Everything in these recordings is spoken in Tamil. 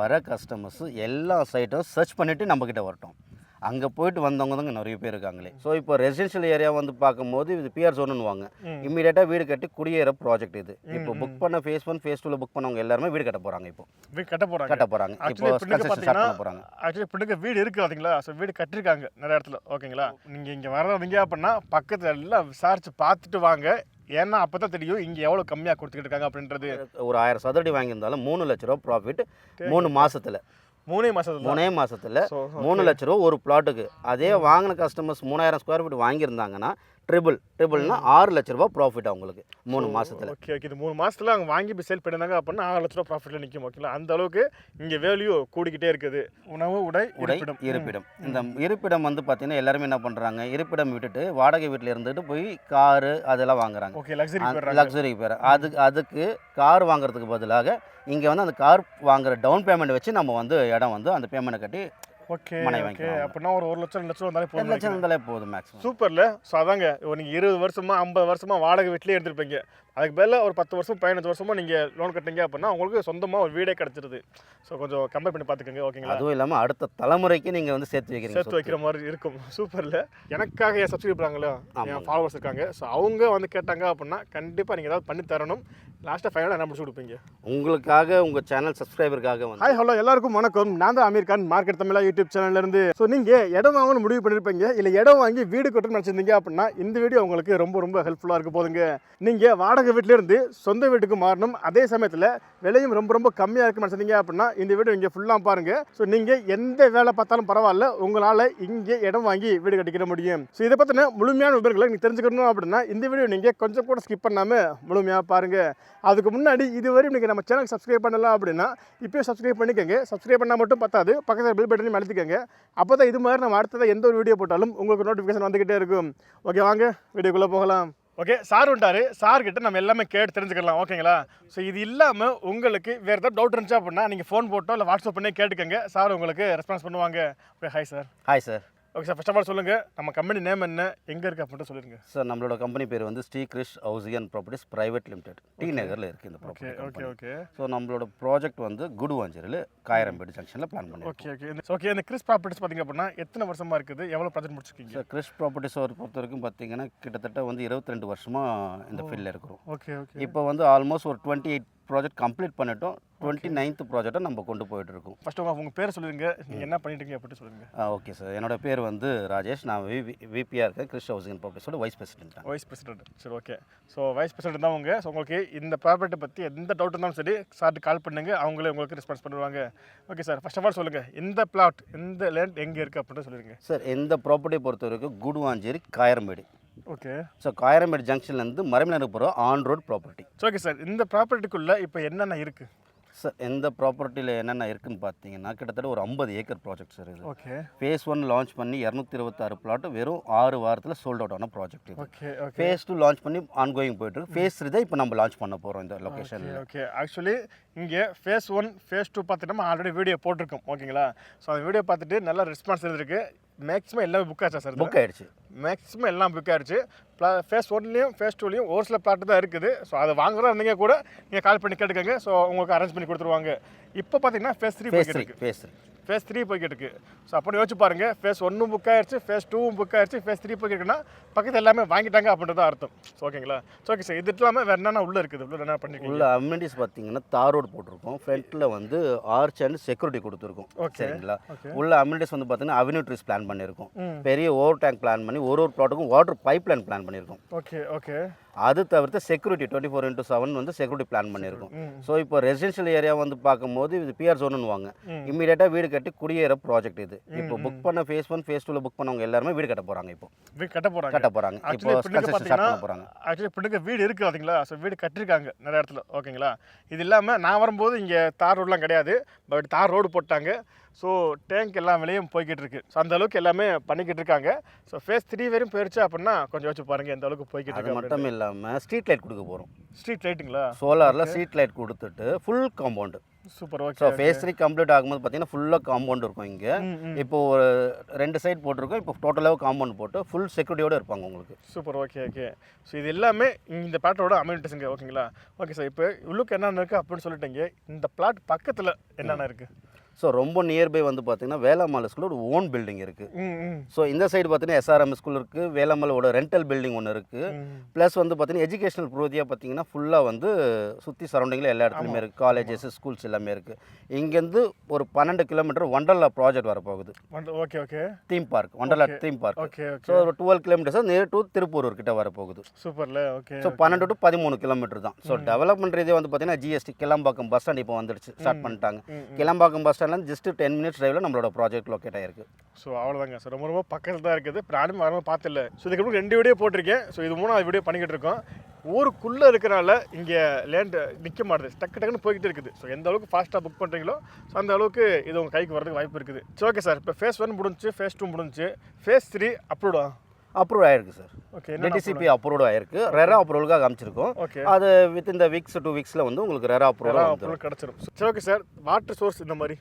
வர கஸ்டமர்ஸ் எல்லா சைட்டும் சர்ச் பண்ணிவிட்டு நம்மக்கிட்ட வரட்டும். அங்கே போயிட்டு வந்தவங்க தாங்க நிறைய பேர் இருக்காங்களே. ஸோ இப்போ ரெசிடென்ஷியல் ஏரியா வந்து பார்க்கும்போது இது பிஆர் வாங்க. இமீடியட்டாக வீடு கட்டி குடியேற ப்ராஜெக்ட் இது. இப்போ புக் பண்ண ஃபேஸ் ஒன் ஃபேஸ் டூவில் புக் பண்ணவங்க எல்லாருமே வீடு கட்ட போகிறாங்க இப்போ. வீடு கட்ட போறாங்க. கட்ட போகிறாங்க இப்போ கன்ஸ்ட்ரக்ஷன் ஸ்டார்ட் பண்ண போகிறாங்க ஆக்சுவலி பிள்ளைங்க வீடு இருக்கு பாத்தீங்களா ஸோ வீடு கட்டிருக்காங்க நிறைய இடத்துல. ஓகேங்களா நீங்க இங்க வர்றவங்க அப்படின்னா பக்கத்துல எல்லாம் விசாரிச்சு பார்த்துட்டு வாங்க. ஏன்னா அப்பதான் தெரியும் இங்க எவ்வளவு கம்மியா கொடுத்துக்கிட்டு இருக்காங்க அப்படின்றது. ஒரு ஆயிரம் சதுரடி வாங்கியிருந்தாலும் மூணு லட்ச ரூபா ப்ராஃபிட் மூணு மாசத்துல. மூணே மாசத்துல. மூணே மாசத்துல So, மூணு லட்ச ரூபா ஒரு பிளாட்டுக்கு அதே வாங்கின கஸ்டமர்ஸ் மூணாயிரம் ஸ்கொயர் ஃபீட் வாங்கியிருந்தாங்கன்னா ட்ரிபிள் ட்ரிபிள்னா ஆறு லட்ச ரூபா ப்ராஃபிட் அவங்களுக்கு மூணு மாசத்துல. ஓகே ஓகே இது மூணு மாசத்துல அவங்க வாங்கி போய் சேல் பண்ணிருந்தாங்க அப்படின்னா ஆறு லட்ச ரூபா ப்ராஃபிட்ல நிற்கும் ஓகேங்களா அந்த அளவுக்கு இங்க வேல்யூ கூடிக்கிட்டே இருக்குது. உணவு உடை உடை இருப்பிடம். இந்த இருப்பிடம் வந்து பார்த்தீங்கன்னா எல்லாருமே என்ன பண்ணுறாங்க இருப்பிடம் விட்டுட்டு வாடகை வீட்டில் இருந்துட்டு போய் காரு அதெல்லாம் வாங்குறாங்க. ஓகே லக்ஸரி லக்ஸரிக்கு பேர் அதுக்கு அதுக்கு கார் வாங்குறதுக்கு பதிலாக இங்கே வந்து அந்த கார் வாங்குற டவுன் பேமெண்ட் வச்சு நம்ம வந்து இடம் வந்து அந்த பேமெண்ட்டை கட்டி ஓகே ஓகே. அப்படின்னா ஒரு ஒரு லட்சம் லட்சம் வந்தாலே போதும் லட்சம் இருந்தாலே போதும் மேக்ஸிமம் சூப்பர்ல. ஸோ அதாங்க நீங்கள் இருபது வருஷமா ஐம்பது வருஷமா வாடகை வீட்டிலே இருந்திருப்பீங்க. அதுக்கு மேலே ஒரு பத்து வருஷம் பதினஞ்சு வருஷமா நீங்கள் லோன் கட்டிங்க அப்படின்னா உங்களுக்கு சொந்தமாக ஒரு வீடே கிடச்சிருது. ஸோ கொஞ்சம் கம்பேர் பண்ணி பார்த்துக்கோங்க ஓகேங்களா? அதுவும் இல்லாமல் அடுத்த தலைமுறைக்கு நீங்கள் வந்து சேர்த்து வைக்கிறீங்க சேர்த்து வைக்கிற மாதிரி இருக்கும். சூப்பரில். எனக்காக என் சப்ஸ்கிரைப் பண்ணுறாங்களோ. என் ஃபாலோவர்ஸ் இருக்காங்க. ஸோ அவங்க வந்து கேட்டாங்க அப்படின்னா கண்டிப்பாக நீங்கள் ஏதாவது பண்ணி தரணும். லாஸ்ட்டாக ஃபைனலாக என்ன முடிச்சு கொடுப்பீங்க? உங்களுக்காக உங்கள் சேனல் சப்ஸ்கிரைபருக்காக வந்து. ஹாய் ஹலோ எல்லாருக்கும் வணக்கம். நான் தான் அமீர் கான் மார்க்கெட் தமிழா யூடியூப் சேனல்ல இருந்து. ஸோ நீங்கள் இடம் வாங்கணும்னு முடிவு பண்ணியிருப்பீங்க இல்லை இடம் வாங்கி வீடு கட்டணும்னு நினச்சிருந்தீங்க அப்படின்னா இந்த வீடியோ உங்களுக்கு ரொம்ப ரொம்ப ஹெல்ப்ஃபுல்லாக இருக்க போதுங்க. நீங்கள் வாடகை வீட்டில இருந்து சொந்த வீட்டுக்கு மாறணும். அதே சமயத்தில் விலையும் ரொம்ப ரொம்ப கம்மியாக இருக்குன்னு நினச்சிருந்தீங்க அப்படின்னா இந்த வீடியோ இங்கே ஃபுல்லாக பாருங்க. ஸோ நீங்கள் எந்த வேலை பார்த்தாலும் பரவாயில்ல உங்களால் இங்கே இடம் வாங்கி வீடு கட்டிக்கிற முடியும். ஸோ இதை பற்றின முழுமையான விவரங்களை நீங்கள் தெரிஞ்சுக்கணும் அப்படின்னா இந்த வீடியோ நீங்கள் கொஞ்சம் கூட ஸ்கிப் பண்ணாமல் முழுமையாக பாருங்க. அதுக்கு முன்னாடி இதுவரையும் நீங்கள் நம்ம சேனல் சப்ஸ்கிரைப் பண்ணலாம் அப்படின்னா இப்போயே சப்ஸ்கிரைப் பண்ணிக்கோங்க. சப்ஸ்கிரைப் பண்ணால் மட்டும் பத்தாது. பக்கத்தில் பில் பட்டனையும் அழுத்திக்கோங்க. அப்போ தான் இது மாதிரி நம்ம அடுத்ததாக எந்த ஒரு வீடியோ போட்டாலும் உங்களுக்கு நோட்டிஃபிகேஷன் வந்துக்கிட்டே இருக்கும். ஓகே வாங்க வீடியோக்குள்ளே போகலாம். ஓகே சார் வந்துட்டாரு. சார்கிட்ட நம்ம எல்லாமே கேட்டு தெரிஞ்சுக்கலாம். ஓகேங்களா ஸோ இது இல்லாமல் உங்களுக்கு வேறு ஏதாவது டவுட் இருந்துச்சு அப்படின்னா நீங்கள் ஃபோன் போட்டோ இல்லை வாட்ஸ்அப் பண்ணி கேட்டுக்கோங்க. சார் உங்களுக்கு ரெஸ்பான்ஸ் பண்ணுவாங்க. Okay hi sir hi sir okay sir first of all சொல்லுங்கள் நம்ம கம்பெனி நேம் என்ன? எங்கே இருக்குது அப்படின்ட்டு சொல்லிருங்க. சார் நம்மளோட கம்பெனி பேர் வந்து Shri Krish and properties private limited T நகரில் இருக்குது இந்த ப்ராப்பர்ட்டி ஓகே ஓகே ஸோ நம்மளோட ப்ராஜெக்ட் வந்து குடுவாஞ்சேரியில் காயரம்பேடு ஜங்ஷனில் பிளான் பண்ணியிருக்கோம் ஓகே ஓகே ஓகே இந்த கிறிஸ் ப்ராப்பர்ட்டிஸ் பார்த்தீங்க அப்படின்னா எத்தனை வருஷமா இருக்குது? எவ்வளோ ப்ராஜெக்ட் முடிச்சிருக்கீங்க? சார் கிறிஸ் ப்ராப்பர்ட்டிஸ் ஒரு பொறுத்த வரைக்கும் பார்த்தீங்கன்னா கிட்டத்தட்ட வந்து இருபத்தி ரெண்டு வருஷமாக இந்த ஃபீல்டில் இருக்கிறோம். ஓகே ஓகே இப்போ வந்து ஆல்மோஸ்ட் ஒரு டுவெண்ட்டி எயிட் ப்ராஜெக்ட் கம்ப்ளீட் பண்ணிட்டோம். டுவெண்ட்டி நைன்த் ப்ராஜெக்டை நம்ம கொண்டு போயிட்டு இருக்கோம் ஃபர்ஸ்ட் உங்க உங்க பேர் சொல்லுங்க நீங்க என்ன பண்ணிட்டு இருக்கீங்க அப்படின்னு சொல்லுங்க ஓகே சார் என்னோட பேர் வந்து ராஜேஷ். நான் வி விபியாக இருக்கேன் கிறிஸ் ஹவுசிங் ப்ராப்பர்ட்டிஸோட வைஸ் பிரசிடென்ட் வைஸ் பிரசிடென்ட் சரி ஓகே ஸோ வைஸ் பிரசிடென்ட் தான் உங்க. ஸோ உங்களுக்கு இந்த ப்ராப்பர்ட்டி பற்றி எந்த டவுட் இருந்தாலும் சரி சார்ட்டு கால் பண்ணுங்க. அவங்களே உங்களுக்கு ரெஸ்பான்ஸ் பண்ணுவாங்க. Okay sir first of all சொல்லுங்க. இந்த பிளாட் இந்த லேண்ட் எங்கே இருக்குது அப்படின்னு சொல்லிருங்க. சார் இந்த ப்ராப்பர்ட்டியை பொறுத்த வரைக்கும் குடுவாஞ்சேரி காயரம்பேடு ஓகே ஸோ காயரம்பேடு ஜங்ஷன்லேருந்து மரமலைக்கு போகிற on road property okay sir இந்த ப்ராப்பர்ட்டிக்குள்ளே இப்போ என்னென்ன இருக்குது சார் எந்த ப்ராப்பர்ட்டியில் என்னென்ன இருக்குன்னு பார்த்தீங்கன்னா கிட்டத்தட்ட ஒரு ஐம்பது ஏக்கர் ப்ராஜெக்ட் சார் இது. ஓகே ஃபேஸ் ஒன் லான்ச் பண்ணி இரநூத்தி இருபத்தாறு பிளாட் வெறும் ஆறு வாரத்தில் சோல்ட் அவுட் ஆன ப்ராஜெக்ட் இது. Okay okay phase two launch பண்ணி ஆன்கோயிங் போயிட்டு இருக்கு. ஃபேஸ் த்ரீ தான் இப்போ நம்ம லான்ச் பண்ண போகிறோம் இந்த லொக்கேஷனில் ஓகே ஆக்சுவலி இங்கே ஃபேஸ் ஒன் ஃபேஸ் டூ பார்த்துட்டு நம்ம ஆல்ரெடி வீடியோ போட்டிருக்கோம். ஓகேங்களா ஸோ அந்த வீடியோ பார்த்துட்டு நல்ல ரெஸ்பான்ஸ் இருந்திருக்கு. மேக்ஸிமம் எல்லாமே புக் ஆச்சா சார் புக் ஆயிடுச்சு மேக்ஸிமம் எல்லாம் புக் ஆயிடுச்சு ஃபேஸ் ஒன்லேயும் ஃபேஸ் டூலேயும் ஒரு சில பிளாட் தான் இருக்குது. ஸோ அதை வாங்குறதா இருந்தீங்க கூட நீங்கள் கால் பண்ணி கேட்டுக்கோங்க. ஸோ உங்களுக்கு அரேஞ்ச் பண்ணி கொடுத்துருவாங்க. இப்போ பார்த்தீங்கன்னா phase three phase three phase three phase three போய்கிட்டு இருக்கு. ஸோ அப்படி யோசிச்சு பாருங்க. ஃபேஸ் ஒன்றும் புக் ஆயிடுச்சு ஃபேஸ் டூவும் புக் ஆயிடுச்சு ஃபேஸ் த்ரீ போய்கிட்டு இருக்குன்னா பக்கத்தில் எல்லாமே வாங்கிட்டாங்க அப்படின்றது அர்த்தம். ஸோ ஓகேங்களா ஸோ ஓகே சார் இது இல்லாமல் வேறு என்னென்ன உள்ளே இருக்குது? உள்ள என்ன பண்ணிருக்கீங்க? உள்ள அம்யூனிட்டிஸ் பார்த்தீங்கன்னா தார் ரோடு போட்டிருக்கோம். ஃப்ரண்ட்டில் வந்து ஆர்ச் அண்ட் செக்யூரிட்டி கொடுத்துருக்கோம். சரிங்களா? உள்ள அம்யூனிட்டிஸ் வந்து பார்த்தீங்கன்னா அவென்யூ ட்ரீஸ் பிளான் பண்ணியிருக்கோம் பெரிய ஓவர் டேங்க் பிளான் பண்ணி ஒரு ஒரு ப்ளாட்டுக்கும் வாட்டர் பைப் லைன் பிளான் பண்ணியிருக்கோம் ஓகே ஓகே அது தவிர்த்து security twenty four into seven வந்து செக்யூரிட்டி பிளான் பண்ணியிருக்கோம். ஸோ இப்போ ரெசிடென்ஷியல் ஏரியா வந்து பார்க்கும்போது இது பிஆர் ஜோன்னு வாங்க. ம். இமீடியட்டாக வீடு கட்டி குடியேற ப்ராஜெக்ட் இது. இப்போ புக் பண்ண ஃபேஸ் ஒன் ஃபேஸ் டூவில் புக் பண்ணவங்க எல்லாருமே வீடு கட்ட போகிறாங்க இப்போ. வீடு கட்ட போகிறாங்க கட்ட போகிறாங்க இப்போ போகிறாங்க ஆக்சுவலி பிள்ளைங்க வீடு இருக்குது பார்த்தீங்களா ஸோ வீடு கட்டிருக்காங்க நிறைய இடத்துல. ஓகேங்களா இது இல்லாமல் நான் வரும்போது இங்கே தார் ரோடெலாம் கிடையாது. பட் தார் ரோடு போட்டாங்க. ஸோ டேங்க் எல்லாம் விலையும் போய்கிட்டு இருக்கு ஸோ அந்த அளவுக்கு எல்லாமே பண்ணிக்கிட்டு இருக்காங்க. ஸோ ஃபேஸ் த்ரீ வரையும் போயிருச்சு அப்படின்னா கொஞ்சம் யோசிச்சு பாருங்க எந்த அளவுக்கு போய்கிட்டு இருக்கு மட்டும் இல்லாமல் ஸ்ட்ரீட் லைட் கொடுக்க போகிறோம் ஸ்ட்ரீட் லைட்டுங்களா சோலாரில் ஸ்ட்ரீட் லைட் கொடுத்துட்டு full compound super so okay phase three complete ஆகும்போது பார்த்தீங்கன்னா ஃபுல்லாக காம்பவுண்ட் இருக்கும் இங்கே. இப்போ ஒரு ரெண்டு சைடு போட்டிருக்கோம். இப்போ டோட்டலாக காம்பவுண்ட் போட்டு ஃபுல் செக்யூரிட்டியோடு இருப்பாங்க உங்களுக்கு. சூப்பர் ஓகே ஓகே ஸோ இது எல்லாமே இந்த பிளாட்டோட அமெனிட்டிஸுங்க ஓகேங்களா ஓகே சார் இப்போ உள்ளுக்கு என்னென்ன இருக்குது அப்படின்னு சொல்லிட்டீங்க. இந்த பிளாட் பக்கத்தில் என்னென்ன இருக்குது ஸோ ரொம்ப நியர்பை வந்து பார்த்தீங்கன்னா வேளாமலை ஸ்கூல் ஒரு ஓன் பில்டிங் இருக்குது ஸோ இந்த சைடு பார்த்தீங்கன்னா எஸ்ஆர்எம் ஸ்கூல் இருக்குது வேளாமலோட ரெண்டல் பில்டிங் ஒன்று இருக்குது. ப்ளஸ் வந்து பார்த்தீங்கன்னா எஜுகேஷனல் ப்ரோதியாக பார்த்தீங்கன்னா ஃபுல்லாக வந்து சுற்றி சரௌண்டிங்கில் எல்லா இடத்துலையுமே இருக்குது காலேஜஸ் ஸ்கூல்ஸ் எல்லாமே இருக்குது இங்கேருந்து ஒரு பன்னெண்டு கிலோமீட்டர் ஒண்டர்லா ப்ராஜெக்ட் வரப்போகுது. Okay okay theme park Wonderla theme park okay so ஒரு twelve kilometres near to Tiruppur கிட்ட வரப்போகுது. சூப்பர்ல ஓகே ஸோ பன்னெண்டு டு பதிமூணு கிலோமீட்டர் தான். ஸோ டெவலப்மெண்ட் ரீதியாக வந்து பார்த்தீங்கன்னா ஜிஎஸ்டி கிளம்பாக்கம் பஸ் ஸ்டாண்ட் இப்போ வந்துடுச்சு. ஸ்டார்ட் பண்ணிட்டாங்க. கிளம்பாக்கம் பஸ் ஸ்டாண்ட்லேருந்து ஜஸ்ட் டென் மினிட்ஸ் ட்ரைவில் நம்மளோட ப்ராஜெக்ட் லொக்கேட் ஆயிருக்கு. ஸோ அவ்வளோதாங்க சார் ரொம்ப ரொம்ப பக்கத்தில் தான் இருக்குது. நானும் வரணும் பார்த்துல ஸோ இதுக்கப்புறம் ரெண்டு வீடியோ போட்டிருக்கேன். ஸோ இது மூணாவது வீடியோ பண்ணிக்கிட்டு இருக்கோம். ஊருக்குள்ளே இருக்கிறனால இங்கே லேண்டு நிற்க மாட்டுது. டக்கு டக்குன்னு போய்கிட்டே இருக்குது. ஸோ எந்த அளவுக்கு ஃபாஸ்ட்டாக புக் பண்ணுறீங்களோ ஸோ அந்த அளவுக்கு இது உங்கள் கைக்கு வரதுக்கு வாய்ப்பு இருக்குது. ஸோ ஓகே சார் இப்போ ஃபேஸ் ஒன் முடிஞ்சு ஃபேஸ் டூ முடிஞ்சு ஃபேஸ் த்ரீ அப்லோடா அப்ரூவ் ஆயிருக்கு சார் ஓகே டிடிசிபி அப்ரூவ்டு ஆயிருக்கு? ரெரா அப்ரூவலுக்காக அமைச்சிருக்கோம் ஓகே அது வித் இந்த வீக்ஸ் டூ வீக்ஸில் வந்து உங்களுக்கு ரெரா அப்ரூவல் கிடச்சிரும். சரி ஓகே சார் வாட்டர் சோர்ஸ் இந்த மாதிரி.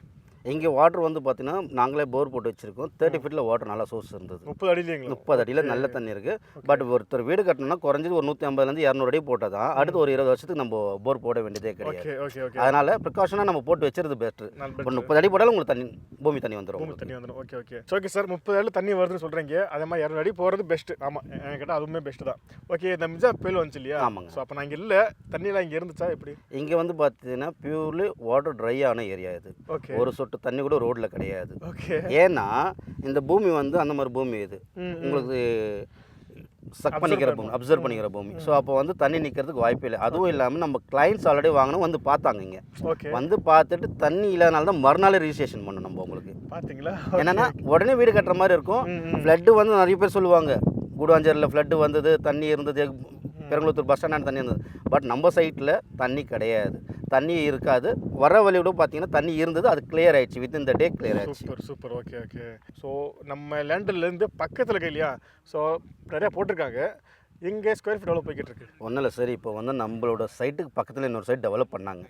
இங்கே வாட்டர் வந்து பார்த்தீங்கன்னா நாங்களே போர் போட்டு வச்சிருக்கோம். தேர்ட்டி ஃபீட்டில் வாட்டர் நல்லா சோர்ஸ் இருந்தது. முப்பது அடியிலேங்களா? முப்பது அடியில் நல்ல தண்ணி இருக்குது பட் ஒருத்தர் வீடு கட்டணும்னா குறைஞ்சது ஒரு நூற்றி ஐம்பதுலேருந்து இரநூறு அடி போட்டால் தான் அடுத்து ஒரு இருபது வருஷத்துக்கு நம்ம போர் போட வேண்டியதே கிடையாது. அதனால் ப்ரிகாஷனாக நம்ம போட்டு வச்சிருது பெஸ்ட்டு இப்போ முப்பது அடி போட்டாலும் உங்களுக்கு தண்ணி பூமி தண்ணி வந்துடும் பூமி தண்ணி வந்துடும் ஓகே ஓகே. ஓகே சார் முப்பது அடி தண்ணி வருதுன்னு சொல்கிறீங்க அதே மாதிரி இரநூறு அடி போகிறது பெஸ்ட்டு ஆமாம் என்கிட்ட அதுவுமே பெஸ்ட்டு தான். ஓகே இந்த மிஜா புயல் வந்துச்சு இல்லையா? ஆமாங்க. ஸோ அப்போ நான் இங்கே இல்லை. தண்ணியெலாம் இங்கே இருந்துச்சா எப்படி? இங்கே வந்து பார்த்தீங்கன்னா பியூர்லி வாட்டர் ட்ரை ஆன ஏரியா இது. ஓகே ஒரு சொட்டு தண்ணி கூட ரோட்டில் கிடையாது. ஏன்னா இந்த பூமி வந்து அந்த மாதிரி பூமி இது. உங்களுக்கு சக் பண்ணிக்கிற பூமி அப்சர்வ் பண்ணிக்கிற பூமி. ஸோ அப்போ வந்து தண்ணி நிற்கிறதுக்கு வாய்ப்பே இல்லை. அதுவும் இல்லாமல் நம்ம கிளைண்ட்ஸ் ஆல்ரெடி வாங்கினோம் வந்து பார்த்தாங்க இங்கே. வந்து பார்த்துட்டு தண்ணி இல்லாதனால தான் மறுநாள் ரிஜிஸ்ட்ரேஷன் பண்ணணும் நம்ம உங்களுக்கு. பார்த்தீங்களா? என்னன்னா உடனே வீடு கட்டுற மாதிரி இருக்கும். ஃப்ளட்டு வந்து நிறைய பேர் சொல்லுவாங்க. கூடுவாஞ்சேரியில் ஃப்ளட்டு வந்தது தண்ணி இருந்தது பெருங்குளத்தூர் பஸ் ஸ்டாண்ட் தண்ணி இருந்தது. பட் நம்ம சைட்டில் தண்ணி கிடையாது. தண்ணி இருக்காது. வர வழியோட பார்த்தீங்கன்னா தண்ணி இருந்தது அது கிளியர் ஆயிடுச்சு. வித் இந்த டே கிளியர் ஆயிடுச்சு. Super super okay okay so நம்ம லேண்டர்லேருந்து பக்கத்தில் இருக்கு இல்லையா? ஸோ நிறையா போட்டிருக்காங்க. இங்கே ஸ்கொயர் ஃபீட் எவ்வளோ போய்கிட்டு இருக்கு? ஒன்றும் இல்லை சார் இப்போ வந்து நம்மளோட சைட்டுக்கு பக்கத்தில் இன்னொரு சைட் டெவலப் பண்ணாங்க.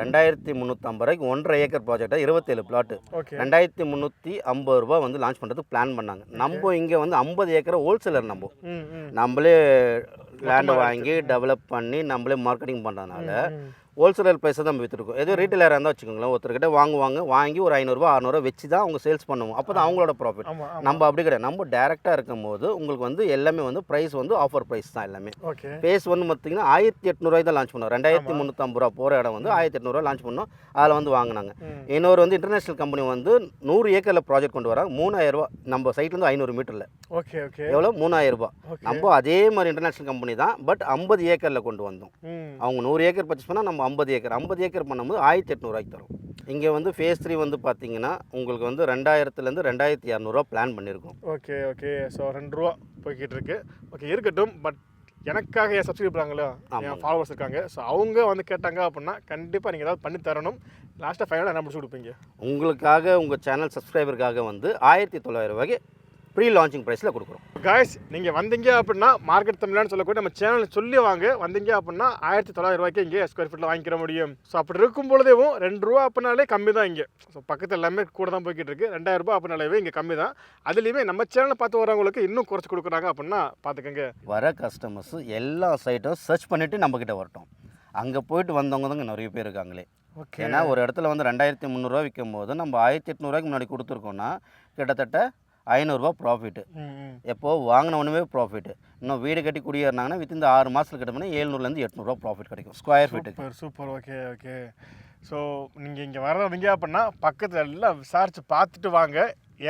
ரெண்டாயிரத்தி முந்நூற்றம்பது ரூபாய்க்கு ஒன்றரை ஏக்கர் ப்ராஜெக்டாக இருபத்தேழு பிளாட்டு ரெண்டாயிரத்தி முந்நூற்றி ஐம்பது ரூபா வந்து லான்ச் பண்ணுறதுக்கு பிளான் பண்ணாங்க. நம்ம இங்கே வந்து ஐம்பது ஏக்கர் ஹோல்சேலர் நம்ம. நம்மளே லேண்டை வாங்கி டெவலப் பண்ணி நம்மளே மார்க்கெட்டிங் பண்ணுறதுனால ம். ஹோல்சேலர் ப்ரைஸை தான் நம்ம விற்றுருக்கோம் ஏதோ ரீட்டைலராக இருந்தால் வச்சுக்கோங்களேன் ஒருத்தர்கிட்ட வாங்குவாங்க வாங்கி ஒரு ஐநூறுரூவா அறநூறுவா வச்சு தான் அவங்க சேல்ஸ் பண்ணுவோம். அப்போ தான் அவங்களோட ப்ராஃபிட் நம்ம அப்படி கிடையாது. நம்ம டேரெக்டாக இருக்கும் போது உங்களுக்கு வந்து எல்லாமே வந்து ப்ரைஸ் வந்து ஆஃபர் ப்ரைஸ் தான் எல்லாமே. பேஸ் வந்து பார்த்தீங்கன்னா ஆயிரத்தி எட்நூறுவாய் தான் லான்ச் பண்ணோம் ரெண்டாயிரத்தி முந்நூற்றம்பது ரூபா போகிற இடம் வந்து ஆயிரத்தி எட்நூறுவா லான்ச் பண்ணோம். அதில் வந்து வாங்கினாங்க. இன்னொரு வந்து இன்டர்நேஷனல் கம்பெனி வந்து நூறு ஏக்கரில் ப்ராஜெக்ட் கொண்டு வராங்க. மூணாயிரம் ரூபா. நம்ம சைட்லேருந்து ஐநூறு மீட்டரில் ஓகே ஓகே எவ்வளோ ஓகே நம்ம அதே மாதிரி இன்டர்நேஷனல் கம்பெனி தான் பட் ஐம்பது ஏக்கரில் கொண்டு வந்தோம். அவங்க நூறு ஏக்கர் பர்ச்சேஸ் பண்ணால் நம்ம ஐம்பது ஏக்கர் ஐம்பது ஏக்கர் பண்ணும்போது ஆயிரத்தி எட்நூறுவாய்க்கு தரும். இங்கே வந்து ஃபேஸ் த்ரீ வந்து பார்த்தீங்கன்னா உங்களுக்கு வந்து ரெண்டாயிரத்துலேருந்து ரெண்டாயிரத்தி இரநூறுவா பிளான் பண்ணியிருக்கோம் ஓகே ஓகே. ஸோ ரெண்டு ரூபா போய்கிட்டு இருக்கு. ஓகே இருக்கட்டும் பட் எனக்காக என் சப்ஸ்கிரைப் பண்ணாங்களா? என். ஃபாலோவர்ஸ் இருக்காங்க? ஸோ அவங்க வந்து கேட்டாங்க அப்படின்னா கண்டிப்பாக நீங்கள் ஏதாவது பண்ணி தரணும். லாஸ்ட்டாக ஃபைனலாக என்ன முடிச்சு கொடுப்பீங்க? உங்களுக்காக உங்கள் சேனல் சப்ஸ்கிரைபருக்காக வந்து ஆயிரத்தி தொள்ளாயிரம் ரூபாய்க்கு ப்ரீ லான்ச்சிங் ப்ரைஸில் கொடுக்குறோம். காய்ஸ் நீங்கள் வந்தீங்க அப்படின்னா மார்க்கெட் தமிழ்னு சொல்லக்கூடிய நம்ம சேனல் சொல்லி வாங்க. வந்தீங்க அப்படின்னா ஆயிரத்தி தொள்ளாயிரம் ரூபாய்க்கு இங்கே ஸ்கொயர் ஃபீட்டில் வாங்கிக்கிற முடியும். ஸோ அப்படி இருக்கும் பொழுதேவும் ரெண்டு ரூபா அப்படின்னாலே கம்மி தான் இங்கே. ஸோ பக்கத்தில் எல்லாமே கூட தான் போய்கிட்டு இருக்கு. ரெண்டாயிரம் ரூபாய் அப்படின்னாலே இங்கே கம்மி தான். அதுலேயுமே நம்ம சேனலை பார்த்து வரவங்களுக்கு இன்னும் குறைச்சி கொடுக்குறாங்க அப்படின்னா பார்த்துக்கோங்க. வர கஸ்டமர்ஸு எல்லா சைட்டும் சர்ச் பண்ணிவிட்டு நம்மக்கிட்ட வரட்டும். அங்கே போயிட்டு வந்தவங்க தாங்க நிறைய பேர் இருக்காங்களே. ஓகே ஏன்னா ஒரு இடத்துல வந்து ரெண்டாயிரத்தி முந்நூறுரூவா விற்கும் போது நம்ம ஆயிரத்தி எட்நூறுவாய்க்கு முன்னாடி கொடுத்துருக்கோன்னா கிட்டத்தட்ட ஐநூறுரூவா ப்ராஃபிட்டு ம் ம் எப்போ வாங்கினவனுமே ப்ராஃபிட் இன்னும் வீடு கட்டி குடியேறினாங்கன்னா வித் இந்த ஆறு மாதத்தில் கிட்டோம்னா ஏழ்நூறுலேருந்து எட்நூறுவா ப்ராஃபிட் கிடைக்கும். ஸ்கொயர் ஃபீட்டுக்கு சூப்பர் ஓகே ஓகே ஸோ நீங்கள் இங்கே வர்றவங்க அப்படின்னா பக்கத்தில் எல்லாம் விசாரித்து பார்த்துட்டு வாங்க.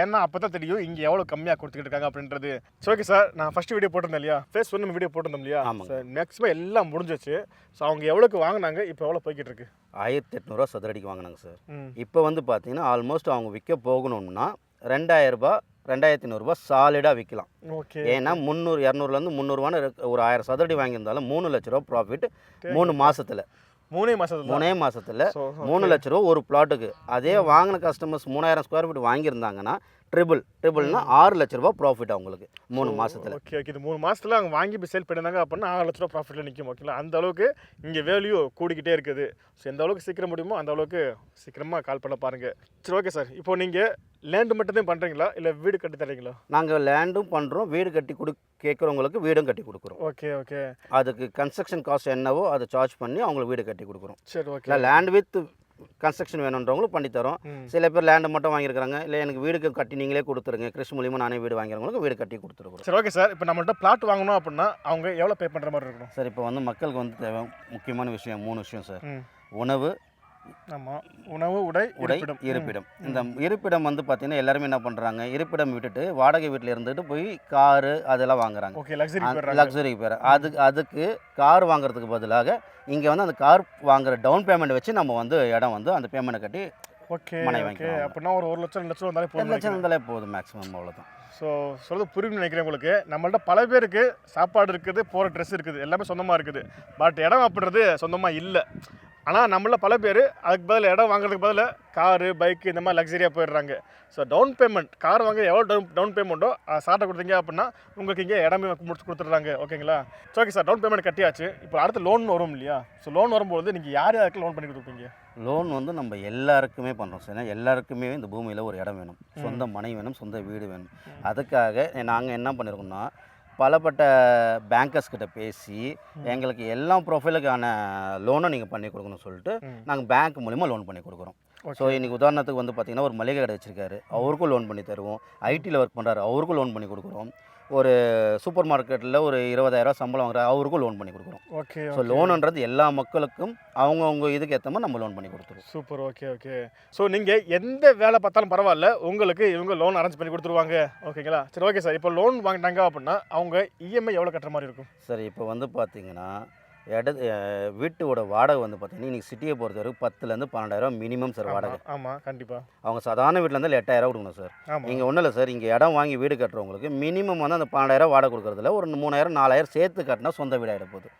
ஏன்னா அப்போ தான் தெரியும் இங்கே எவ்வளோ கம்மியாக கொடுத்துக்கிட்டு இருக்காங்க அப்படின்றது. ஸோ ஓகே சார் நான் ஃபஸ்ட்டு வீடியோ போட்டிருந்தேன் இல்லையா? ஃபேஸ் ஒன்று வீடியோ போட்டிருந்தோம் இல்லையா? ஆமாங்க. சார் மேக்ஸிமம் எல்லாம் முடிஞ்சிச்சு. ஸோ அவங்க எவ்வளோக்கு வாங்கினாங்க இப்போ எவ்வளோ போய்கிட்டு இருக்கு ஆயிரத்தி எட்நூறுவா சதுரடிக்கு வாங்கினாங்க சார் இப்போ வந்து பார்த்தீங்கன்னா ஆல்மோஸ்ட் அவங்க விற்க போகணும்னா ரெண்டாயிரரூபா ரெண்டாயிரத்தி நூறுரூபா சாலிடாக விற்கலாம் ஓகே. ஏன்னா முந்நூறு இரநூறுலேருந்து முந்நூறுவான்னு ஒரு ஆயிரம் சதுரடி வாங்கியிருந்தாலும் மூணு லட்ச ரூபா ப்ராஃபிட் மூணு மாசத்துல. மூணே மாதத்துல மூணே மாசத்துல ஸோ மூணு லட்ச ரூபா ஒரு பிளாட்டுக்கு அதே வாங்கின கஸ்டமர்ஸ் மூணாயிரம் ஸ்கொயர் ஃபீட் வாங்கியிருந்தாங்கன்னா ட்ரிபிள் ட்ரிபிள்னா ஆறு லட்ச ரூபா ப்ராஃபிட் அவங்களுக்கு மூணு மாசத்துல. ஓகே ஓகே இது மூணு மாசத்துல அவங்க வாங்கி போய் சேல் பண்ணியிருந்தாங்க அப்படின்னா ஆறு லட்ச ரூபா ப்ராஃபிட்டில் நிற்கும் ஓகேங்களா அந்த அளவுக்கு இங்கே வேல்யூ கூடிக்கிட்டே இருக்குது. ஸோ எந்த அளவுக்கு சீக்கிரம் முடியுமோ அந்த அளவுக்கு சீக்கிரமாக கால் பண்ண பாருங்க. சரி ஓகே சார் இப்போ நீங்கள் லேண்டு மட்டும்தான் பண்ணுறீங்களா இல்லை வீடு கட்டி தரீங்களா நாங்கள் லேண்டும் பண்ணுறோம் வீடு கட்டி கொடு கேட்குறவங்களுக்கு வீடும் கட்டி கொடுக்குறோம். ஓகே ஓகே அதுக்கு கன்ஸ்ட்ரக்ஷன் காஸ்ட் என்னவோ அதை சார்ஜ் பண்ணி அவங்களுக்கு வீடு கட்டி கொடுக்குறோம். சரி ஓகே லேண்ட் வித் கன்ஸ்ட்ரக்ஷன் வேணுன்றவங்களும் பண்ணித்தரோம். சில பேர் லேண்டு மட்டும் வாங்கியிருக்காங்க இல்லை எனக்கு வீடு கட்டி நீங்களே கொடுத்துருங்க. கிறிஸ் மூலியமாக நானே வீடு வாங்கிறவங்களுக்கு வீடு கட்டி கொடுத்துருக்குறோம். சரி ஓகே சார் இப்போ நம்மள்ட்ட பிளாட் வாங்கணும் அப்படின்னா அவங்க எவ்வளோ பே பண்ணுற மாதிரி இருக்கணும்? சார் இப்போ வந்து மக்களுக்கு வந்து தேவை முக்கியமான விஷயம் மூணு விஷயம் சார் உணவு ஆமாம் உணவு உடை உடை இருப்பிடம். இந்த இருப்பிடம் வந்து பார்த்தீங்கன்னா எல்லாருமே என்ன பண்ணுறாங்க இருப்பிடம் விட்டுட்டு வாடகை வீட்டில் இருந்துட்டு போய் காரு அதெல்லாம் வாங்குறாங்க. ஓகே லக்ஸரி பேர் அதுக்கு அதுக்கு கார் வாங்குறதுக்கு பதிலாக இங்கே வந்து அந்த கார் வாங்குற டவுன் பேமெண்ட் வச்சு நம்ம வந்து இடம் வந்து அந்த பேமெண்ட்டை கட்டி ஓகே மனை வாங்கிக்கலாம். அப்படின்னா ஒரு ஒரு லட்சம் ரெண்டு லட்சம் வந்தாலே போதும் லட்சம் இருந்தாலே போதும் மேக்ஸிமம் அவ்வளோதான் ஸோ சொல்கிறது புரியும் நினைக்கிறேன் உங்களுக்கு. நம்மள்ட்ட பல பேருக்கு சாப்பாடு இருக்குது போகிற ட்ரெஸ் இருக்குது எல்லாமே சொந்தமாக இருக்குது. பட் இடம் அப்படின்றது சொந்தமாக இல்லை. ஆனால் நம்மள பல பேர் அதுக்கு பதில் இடம் வாங்குறதுக்கு பதில் காரு பைக்கு இந்த மாதிரி லக்ஸரியாக போயிடுறாங்க. ஸோ டவுன் பேமெண்ட் கார் வாங்க எவ்வளோ டவுன் டவுன் பேமெண்ட்டோ சார்ட்டை கொடுத்தீங்க அப்படின்னா உங்களுக்கு இங்கே இடமே முடிச்சு கொடுத்துட்றாங்க. ஓகேங்களா so okay sir down payment கட்டியாச்சு. இப்போ அடுத்து லோன் வரும் இல்லையா? ஸோ லோன் வரும்போது நீங்கள் யார் யாருக்கு லோன் பண்ணி கொடுப்பீங்க? லோன் வந்து நம்ம எல்லாருக்குமே பண்ணுறோம் சார் ஏன்னா எல்லாருக்குமே இந்த பூமியில் ஒரு இடம் வேணும். சொந்த மனை வேணும் சொந்த வீடு வேணும். அதுக்காக நாங்கள் என்ன பண்ணியிருக்கோம்னா பலப்பட்ட பேங்கர்ஸ் கிட்ட பேசி எங்களுக்கு எல்லா ப்ரொஃபைலுக்கான லோனும் நீங்கள் பண்ணி கொடுக்கணும்னு சொல்லிட்டு. நாங்கள் பேங்க் மூலிமா லோன் பண்ணி கொடுக்குறோம். ஸோ இன்றைக்கி உதாரணத்துக்கு வந்து பார்த்திங்கன்னா ஒரு மளிகை கடை வச்சிருக்காரு. அவருக்கும் லோன் பண்ணி தருவோம். ஐடியில் ஒர்க் பண்ணுறாரு அவருக்கும் லோன் பண்ணி கொடுக்குறோம். ஒரு சூப்பர் மார்க்கெட்டில் ஒரு இருபதாயிரம் சம்பளம் வாங்குறாரு அவருக்கும் லோன் பண்ணி கொடுக்குறோம். ஓகே ஸோ லோனுன்றது எல்லா மக்களுக்கும் அவங்கவுங்க இதுக்கு ஏற்ற மாதிரி நம்ம லோன் பண்ணி கொடுத்துருவோம். Super okay okay. ஸோ நீங்கள் எந்த வேலை பார்த்தாலும் பரவாயில்ல உங்களுக்கு இவங்க லோன் அரேஞ்ச் பண்ணி கொடுத்துருவாங்க. ஓகேங்களா? சரி ஓகே சார் இப்போ லோன் வாங்கிட்டாங்க அப்படின்னா அவங்க இஎம்ஐ எவ்வளோ கட்டுற மாதிரி இருக்கும்? சரி இப்போ வந்து பார்த்தீங்கன்னா இட அஹ் வீட்டோட வாடகை வந்து பார்த்தீங்கன்னா இன்றைக்கி சிட்டியை பொறுத்த வரைக்கும் பத்துலேருந்து பன்னெண்டாயிரம் மினிமம் சார் வாடகை. ஆமாம் கண்டிப்பாக அவங்க சாதாரண வீட்டில் இருந்தால் எட்டாயிரம் கொடுக்கணும் சார். இங்கே ஒன்றும் இல்லை சார் இங்கே இடம் வாங்கி வீடு கட்டுறவங்களுக்கு மினிமம் வந்து அந்த பன்னெண்டாயிரம் வாடகை கொடுக்குறதுல ஒரு மூணாயிரம் நாலாயிரம் சேர்த்து கட்டினா சொந்த வீடு ஆகிட போகுது.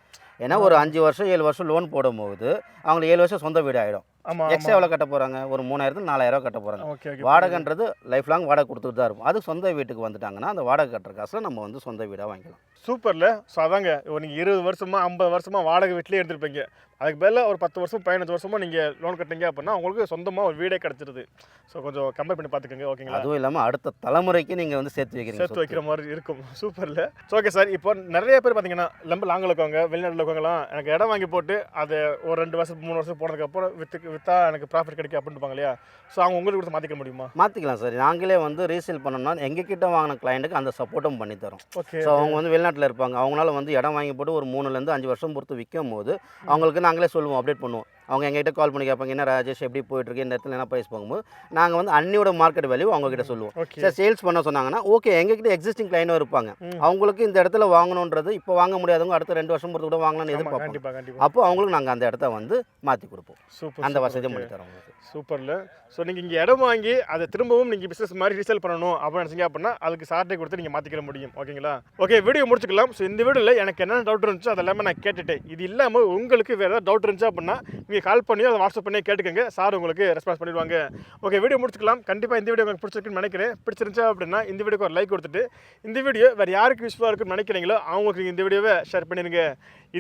ஏன்னா ஒரு அஞ்சு வருஷம் ஏழு வருஷம் லோன் போடும்போது அவங்களுக்கு ஏழு வருஷம் சொந்த வீடு ஆகிடும் எக்ஸ்ட்ரா எவ்வளோ கட்ட போகிறாங்க ஒரு மூணாயிரத்து நாலாயிரம் கட்ட போகிறாங்க வாடகைன்றது லைஃப் லாங் வாடகை கொடுத்துட்டு தான் இருக்கும். அது சொந்த வீட்டுக்கு வந்துட்டாங்கன்னா அந்த வாடகை கட்டுற காசில் நம்ம வந்து சொந்த வீடாக வாங்கிக்கலாம். சூப்பரில். ஸோ அதாங்க இப்போ நீங்கள் இருபது வருஷமா ஐம்பது வருஷமா வாடகை வீட்டிலே இருந்திருப்பீங்க. அதுக்கு பதிலா ஒரு பத்து வருஷம் பதினஞ்சு வருஷமா நீங்கள் லோன் கட்டிங்க அப்படின்னா உங்களுக்கு சொந்தமாக ஒரு வீடே கிடச்சிருது. ஸோ கொஞ்சம் கம்பேர் பண்ணி பார்த்துக்கோங்க ஓகேங்களா? அதுவும் இல்லாமல் அடுத்த தலைமுறைக்கு நீங்கள் வந்து சேர்த்து வைக்கிறீங்க சேர்த்து. வைக்கிற மாதிரி இருக்கும். சூப்பரில். ஸோ ஓகே சார் இப்போ நிறைய பேர் பார்த்தீங்கன்னா ரொம்ப லாங்கில் இருக்கவங்க வெளிநாட்டில் இருக்கவங்கலாம் எனக்கு இடம் வாங்கி போட்டு அதை ஒரு ரெண்டு வருஷம் மூணு வருஷம் போனதுக்கப்புறம் வித்துக்கு விற்றா எனக்கு ப்ராஃபிட் கிடைக்கும் அப்படின்னு இருப்பாங்க இல்லையா? ஸோ அவங்க உங்களுக்கு கொடுத்து மாற்றிக்க முடியுமா? மாற்றிக்கலாம் சார் நாங்களே வந்து ரீசேல் பண்ணோம்னா எங்கள் கிட்ட வாங்கின கிளைண்ட்டுக்கு அந்த சப்போர்ட்டும் பண்ணி தரோம் ஓகே ஸோ அவங்க வந்து வெளிநாட்டில் இருப்பாங்க. அவங்களால வந்து இடம் வாங்கி போட்டு ஒரு மூணுலேருந்து அஞ்சு வருஷம் பொறுத்து விற்கும் போது அவங்களுக்கு நாங்களே சொல்லுவோம் அப்டேட் பண்ணுவோம். அவங்க எங்ககிட்ட கால் பண்ணி கேட்பாங்க என்ன ராஜேஷ் எப்படி போயிட்டுருக்கு? இந்த இடத்துல என்ன ப்ரைஸ் போகும்போது? நாங்கள் வந்து அன்னியோட மார்க்கெட் வேல்யூ அவங்ககிட்ட சொல்லுவோம். சார் சேல்ஸ் பண்ண சொன்னாங்கன்னா ஓகே எங்ககிட்ட எக்ஸிஸ்டிங் கிளைண்டும் இருப்பாங்க. அவங்களுக்கு இந்த இடத்துல வாங்கணுன்றது இப்போ வாங்க முடியாதவங்க அடுத்த ரெண்டு வருஷம் பொறுத்து கூட வாங்கலாம்னு கண்டிப்பாக அப்போ அவங்களுக்கு நாங்கள் அந்த இடத்த வந்து மாற்றி கொடுப்போம். சூப்பர் அந்த வசதியும் பண்ணி தரோம் சூப்பரில். ஸோ நீங்கள் இங்கே இடம் வாங்கி அதை திரும்பவும் நீங்கள் பிஸ்னஸ் மாதிரி ரீசேல் பண்ணணும் அப்படின்னு நினச்சிங்க அப்படின்னா அதுக்கு சார்ட்டை கொடுத்து நீங்கள் மாற்றிக்கிற முடியும். ஓகேங்களா ஓகே வீடியோ முடிச்சுக்கலாம். ஸோ இந்த வீடியோவில் எனக்கு என்னென்ன டவுட் இருந்துச்சோ அது எல்லாமே நான் கேட்டுட்டேன். இது இல்லாமல் உங்களுக்கு வேறு ஏதாவது டவுட் இருந்துச்சு அப்படின்னா நீங்கள் கால் பண்ணி அதை வாட்ஸ்அப் பண்ணி கேட்டுக்கோங்க. சார் உங்களுக்கு ரெஸ்பான்ஸ் பண்ணிடுவாங்க. ஓகே வீடியோ முடிச்சுக்கலாம். கண்டிப்பாக இந்த வீடியோ உங்களுக்கு பிடிச்சிருக்குன்னு நினைக்கிறேன். பிடிச்சிருந்துச்சா அப்படின்னா இந்த வீடியோக்கு ஒரு லைக் கொடுத்துட்டு இந்த வீடியோ வேறு யாருக்கு யூஸ்ஃபுல்லாக இருக்குன்னு நினைக்கிறீங்களோ அவங்களுக்கு நீங்கள் இந்த வீடியோவை ஷேர் பண்ணிடுங்க.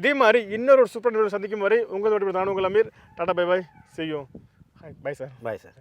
இதே மாதிரி இன்னொரு சூப்பர் வீடியோ சந்திக்கும் வரை உங்களோட நான் உங்கள் அமீர். டாடா பை பை செய்யும் பை சார் பாய் சார்